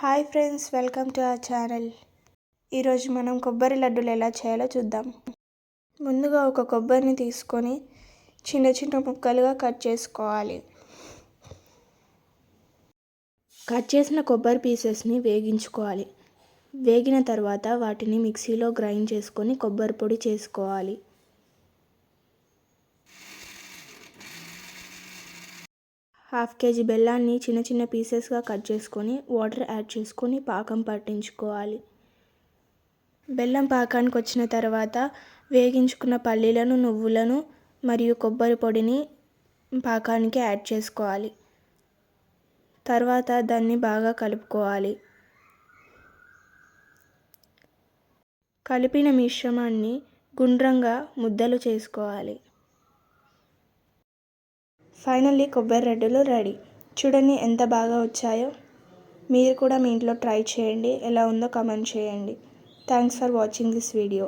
Hi friends welcome to our channel. ఈరోజు మనం కొబ్బరి లడ్డూలు ఎలా చేయాలో చూద్దాం. ముందుగా ఒక కొబ్బరిని తీసుకొని చిన్న చిన్న ముక్కలుగా కట్ చేసుకోవాలి. కట్ చేసిన కొబ్బరి పీసెస్ని వేగించుకోవాలి. వేగిన తర్వాత వాటిని మిక్సీలో గ్రైండ్ చేసుకొని కొబ్బరి పొడి చేసుకోవాలి. హాఫ్ కేజీ బెల్లాన్ని చిన్న చిన్న పీసెస్గా కట్ చేసుకొని వాటర్ యాడ్ చేసుకొని పాకం పట్టించుకోవాలి. బెల్లం పాకానికి వచ్చిన తర్వాత వేగించుకున్న పల్లీలను నువ్వులను మరియు కొబ్బరి పొడిని పాకానికి యాడ్ చేసుకోవాలి. తర్వాత దాన్ని బాగా కలుపుకోవాలి. కలిపిన మిశ్రమాన్ని గుండ్రంగా ముద్దలు చేసుకోవాలి. ఫైనల్లీ కొబ్బరి రెడ్డులు రెడీ. చూడండి ఎంత బాగా వచ్చాయో. మీరు కూడా మీ ఇంట్లో ట్రై చేయండి. ఎలా ఉందో కమెంట్ చేయండి. Thanks for watching this video.